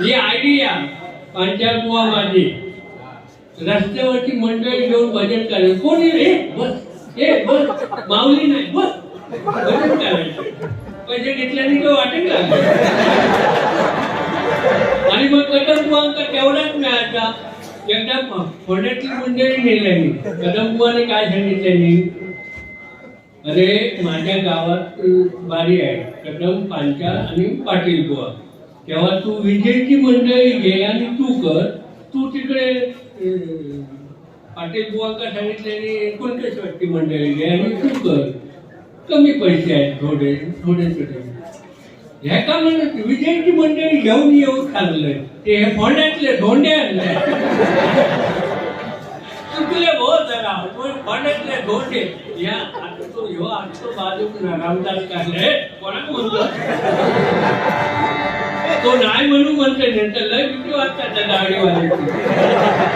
ही idea panchayat बुवा माझी. रस्त्यावरची मंडळी घेऊन बजेट करायचं कोणी रे? बस. ए बस. माऊली नाही. बस. बजेट करायचं पैसे घेतल्याने काही वाटेल का? आणि मग कदम बुवांका तेवढाच मिळायचा. एकदा फोड्यातली मंडळी नेल्यानी कदम बुवाने काय सांगितल्याने अरे माझ्या गावात बारी आहे. कदम पांचा आणि पाटील बुवा. तेव्हा तू विजेची मंडळी घे आणि तू कर. तू तिकडे पाटील बुवांका सांगितल्याने एकोणतीसवरची मंडळी घे आणि तू कर. कमी पैसे आहेत थोडे थोडे थोडे ह्या का म्हणत विजयची मंडळी घेऊन येऊ खाल्लंय ते हे फोंड्यातले धोंडे आणले चुकले भो जरा फोंड्यातले धोंडे. या आता तो ह्यो आजचो बाजूक रामदास काढले कोणाक म्हणतो तो नाही म्हणून म्हणते नंतर लय भीती वाटतात त्या गाडीवाल्याची.